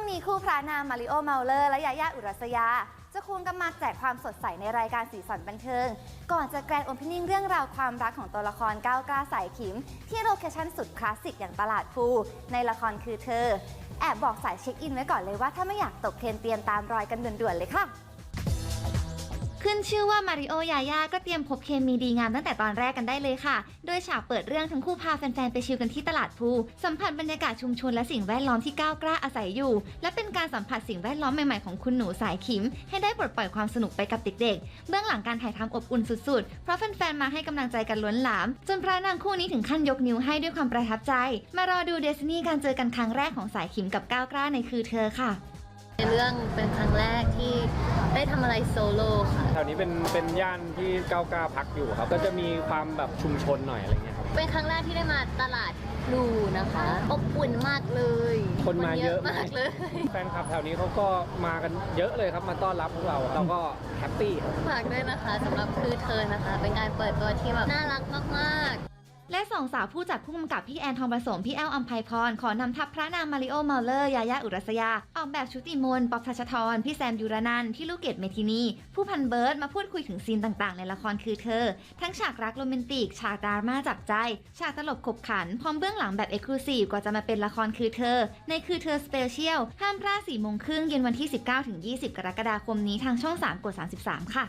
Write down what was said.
งนี้คู่พระนางมาริโอเมาเลอร์และยาย่าอุรัสยา จะควงกันมาแจกความสดใสในรายการสีสันบันเทิง ก่อนจะแกรนโอเพนนิ่งเรื่องราวความรักของตัวละครก้าวกล้าสายขิม ที่โลเคชั่นสุดคลาสสิกอย่างตลาดภูในละครคือเธอ แอบบอกสายเช็คอินไว้ก่อนเลยว่าถ้าไม่อยากตกเทรนเตรียมตามรอยกันด่วนๆเลยค่ะ ขึ้นชื่อว่ามาริโอยาย่าก็เตรียมพบเคมีดีงามตั้งแต่ตอนแรกกันได้เลยค่ะ โดยฉากเปิดเรื่องทั้งคู่พาแฟนๆ ไปชิลกันที่ตลาดพลูสัมผัสบรรยากาศชุมชนและสิ่งแวดล้อมที่ก้าวกล้าอาศัยอยู่ และเป็นการสัมผัสสิ่งแวดล้อมใหม่ๆ ของคุณหนูสายขิม ให้ได้ปลดปล่อยความสนุกไปกับเด็กๆ เบื้องหลังการถ่ายทำอบอุ่นสุดๆ เพราะแฟนๆ มาให้กำลังใจกันล้นหลาม จนพระนางคู่นี้ถึงขั้นยกนิ้วให้ด้วยความประทับใจ มารอดูเดซินี่การเจอกันครั้งแรกของสายขิมกับก้าวกล้าในคือเธอค่ะในเรื่องเป็นครั้งแรกที่ได้ทำอะไรโซโล่ค่ะ วนี้เป็นเป็นย่านที่ก้าวกล้าพักอยู่ครับ ก็จะมีความแบบชุมชนหน่อยอะไรเงี้ยครับ เป็นครั้งแรกที่ได้มาตลาดพลูนะคะอบอุ่นมากเลยคนมาเยอะมากเลย แฟนคลับแถวนี้เขาก็มากันเยอะเลยครับมาต้อนรับพวกเราเราก็แฮปปี้ครับฝากด้วยนะคะสำหรับคือเธอนะคะ เป็นการเปิดตัวที่แบบน่ารักมากและส องสาวผู้จัดผู้กำกับพี่แอนทองผสมพี่แอลอัมไพพรขอนำทัพพระนางมาริโอเมาเลอร์ยายาอุรัสยา ออกแบบชุติมนป๊อบทัชทรพี่แซมยูรนันท์พี่ลูกเกดเมทินี ผู้พันเบิร์ดมาพูดคุยถึงซีนต่างๆ ในละครคือเธอ ทั้งฉากรักโรแมนติก ฉากดราม่าจับใจ ฉากตลกขบขัน พร้อมเบื้องหลังแบบเอ็กซ์คลูซีฟกว่าจะมาเป็นละครคือเธอ ในคือเธอสเปเชียลห้ามพลาด4โมงครึ่งเย็นวันที่ 19-20 กรกฎาคมนี้ทางช่อง 3 กด 33 ค่ะ